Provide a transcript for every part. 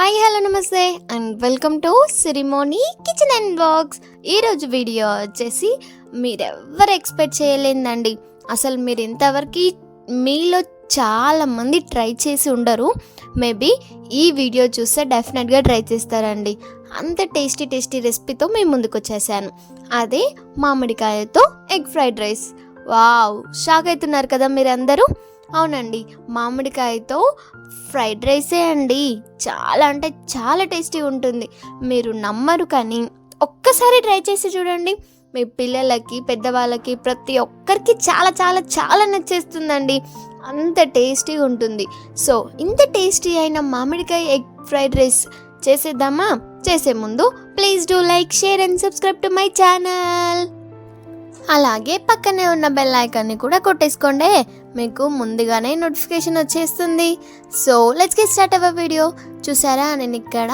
Hi hello namaste and welcome to Sirimoni kitchen and box ఈరోజు video వచ్చేసి మీరెవ్వరు expect చేయలేదండి. అసలు మీరు ఇంతవరకు మీలో చాలా మంది ట్రై చేసి ఉండరు. మేబీ ఈ వీడియో చూస్తే డెఫినెట్గా ట్రై చేస్తారండి. అంత టేస్టీ టేస్టీ రెసిపీతో మేము ముందుకు వచ్చేసాను. అదే మామిడికాయతో egg fried rice wow shock అవుతున్నారు కదా మీరందరూ? అవునండి మామిడికాయతో ఫ్రైడ్ రైసే అండి. చాలా అంటే చాలా టేస్టీ ఉంటుంది. మీరు నమ్మరు కానీ ఒక్కసారి ట్రై చేసి చూడండి. మీ పిల్లలకి పెద్దవాళ్ళకి ప్రతి ఒక్కరికి చాలా చాలా చాలా నచ్చేస్తుందండి. అంత టేస్టీ ఉంటుంది. సో ఇంత టేస్టీ అయిన మామిడికాయ ఎగ్ ఫ్రైడ్ రైస్ చేసేద్దామా? చేసే ముందు please do like share and subscribe to my channel. అలాగే పక్కనే ఉన్న బెల్ ఐకాన్ని కూడా కొట్టేసుకోండి. మీకు ముందుగానే నోటిఫికేషన్ వచ్చేస్తుంది. సో లెట్స్ గెట్ స్టార్ట్ అవ్వ వీడియో చూసారా? నేను ఇక్కడ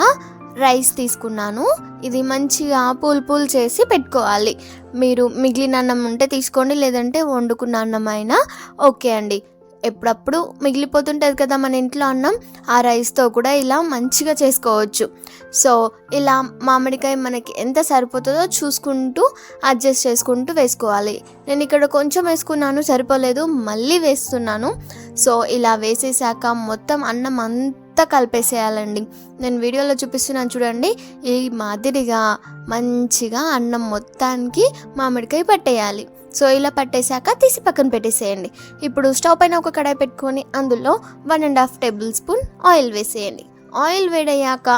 రైస్ తీసుకున్నాను. ఇది మంచిగా పూల్ పూల్ చేసి పెట్టుకోవాలి. మీరు మిగిలిన అన్నం ఉంటే తీసుకోండి లేదంటే వండుకున్న అన్నం అయినా ఓకే అండి. ఎప్పుడప్పుడు మిగిలిపోతుంటుంది కదా మన ఇంట్లో అన్నం ఆ రైస్తో కూడా ఇలా మంచిగా చేసుకోవచ్చు. సో ఇలా మామిడికాయ మనకి ఎంత సరిపోతుందో చూసుకుంటూ అడ్జస్ట్ చేసుకుంటూ వేసుకోవాలి. నేను ఇక్కడ కొంచెం వేసుకున్నాను సరిపోలేదు మళ్ళీ వేస్తున్నాను. సో ఇలా వేసేసాక మొత్తం అన్నం అంతా కలిపేసేయాలండి. నేను వీడియోలో చూపిస్తున్నాను చూడండి ఈ మాదిరిగా మంచిగా అన్నం మొత్తానికి మామిడికాయ పట్టేయాలి. సో ఇలా పట్టేశాక తీసి పక్కన పెట్టేసేయండి. ఇప్పుడు స్టవ్ పైన ఒక కడాయి పెట్టుకొని అందులో one and half tablespoon oil వేసేయండి. ఆయిల్ వేడయ్యాక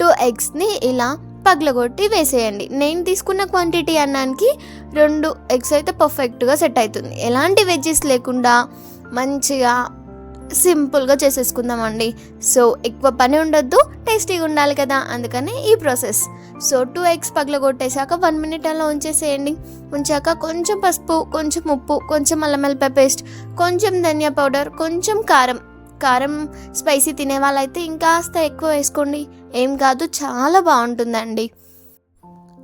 టూ ఎగ్స్ని ఇలా పగలగొట్టి వేసేయండి. నేను తీసుకున్న క్వాంటిటీ అన్నానికి రెండు ఎగ్స్ అయితే పర్ఫెక్ట్గా సెట్ అవుతుంది. ఎలాంటి వెజ్జెస్ లేకుండా మంచిగా సింపుల్గా చేసేసుకుందామండి. సో ఎక్కువ పని ఉండొద్దు టేస్టీగా ఉండాలి కదా అందుకని ఈ ప్రాసెస్. సో టూ ఎగ్స్ పగలగొట్టేశాక వన్ మినిట్ అలా ఉంచేసేయండి. ఉంచాక కొంచెం పసుపు కొంచెం ఉప్పు కొంచెం అల్లం పేస్ట్ కొంచెం ధనియా పౌడర్ కొంచెం కారం. కారం స్పైసీ తినే వాళ్ళైతే ఇంకాస్త ఎక్కువ వేసుకోండి. ఏం కాదు చాలా బాగుంటుందండి.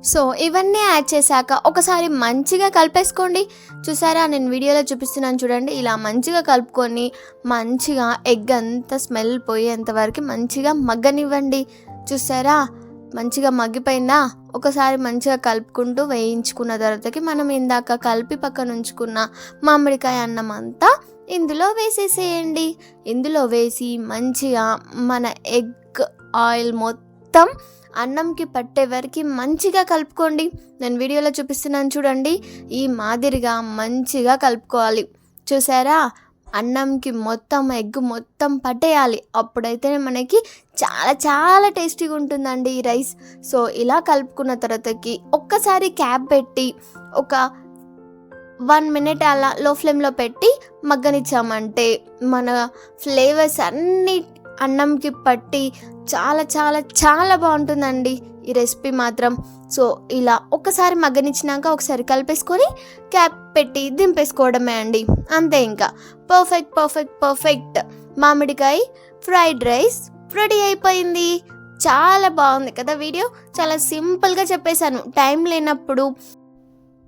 సో ఇవన్నీ యాడ్ చేశాక ఒకసారి మంచిగా కలిపేసుకోండి. చూసారా? నేను వీడియోలో చూపిస్తున్నాను చూడండి. ఇలా మంచిగా కలుపుకొని మంచిగా ఎగ్ అంతా స్మెల్ పోయేంత వరకు మంచిగా మగ్గనివ్వండి. చూసారా? మంచిగా మగ్గిపోయిందా? ఒకసారి మంచిగా కలుపుకుంటూ వేయించుకున్న తర్వాతకి మనం ఇందాక కలిపి పక్కన ఉంచుకున్న మామిడికాయ అన్నం అంతా ఇందులో వేసేసేయండి. ఇందులో వేసి మంచిగా మన ఎగ్ ఆయిల్ మొత్తం అన్నంకి పట్టే వరకు మంచిగా కలుపుకోండి. నేను వీడియోలో చూపిస్తున్నాను చూడండి. ఈ మాదిరిగా మంచిగా కలుపుకోవాలి. చూసారా? అన్నంకి మొత్తం ఎగ్ మొత్తం పట్టేయాలి. అప్పుడైతే మనకి చాలా చాలా టేస్టీగా ఉంటుందండి ఈ రైస్. సో ఇలా కలుపుకున్న తర్వాతకి ఒక్కసారి క్యాప్ పెట్టి ఒక వన్ మినిట్ అలా లో ఫ్లేమ్లో పెట్టి మగ్గనిచ్చామంటే మన ఫ్లేవర్స్ అన్ని అన్నంకి పట్టి చాలా చాలా చాలా బాగుంటుందండి ఈ రెసిపీ మాత్రం. సో ఇలా ఒకసారి మగ్గనిచ్చినాక ఒకసారి కలిపేసుకొని క్యాప్ పెట్టి దింపేసుకోవడమే అండి. అంతే ఇంకా. Perfect perfect perfect. మామిడికాయ ఫ్రైడ్ రైస్ రెడీ అయిపోయింది. చాలా బాగుంది కదా వీడియో. చాలా సింపుల్గా చెప్పేశాను. టైం లేనప్పుడు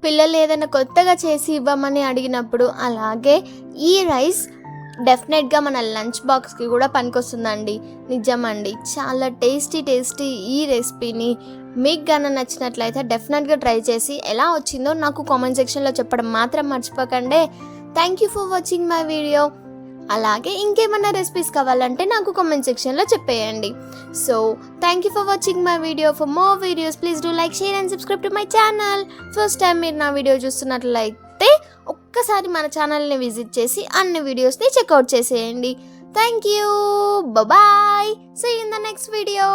పిల్లలు ఏదైనా కొత్తగా చేసి ఇవ్వమని అడిగినప్పుడు అలాగే ఈ రైస్ డెఫినెట్గా మన లంచ్ బాక్స్కి కూడా పనికొస్తుందండి. నిజమండి. చాలా టేస్టీ టేస్టీ ఈ రెసిపీని మీకు గాన నచ్చినట్లయితే డెఫినెట్గా ట్రై చేసి ఎలా వచ్చిందో నాకు కామెంట్ సెక్షన్లో చెప్పడం మాత్రం మర్చిపోకండి. Thank you for watching my video అలాగే ఇంకేమైనా రెసిపీస్ కావాలంటే నాకు కామెంట్ సెక్షన్లో చెప్పేయండి. So thank you for watching my video for more videos please do like share and subscribe to my channel first time మీరు నా వీడియో చూస్తున్నట్లయితే ఒక్కసారి మన ఛానల్ని విజిట్ చేసి అన్ని వీడియోస్ని చెక్అవుట్ చేసేయండి. Thank you. Bye see in the next video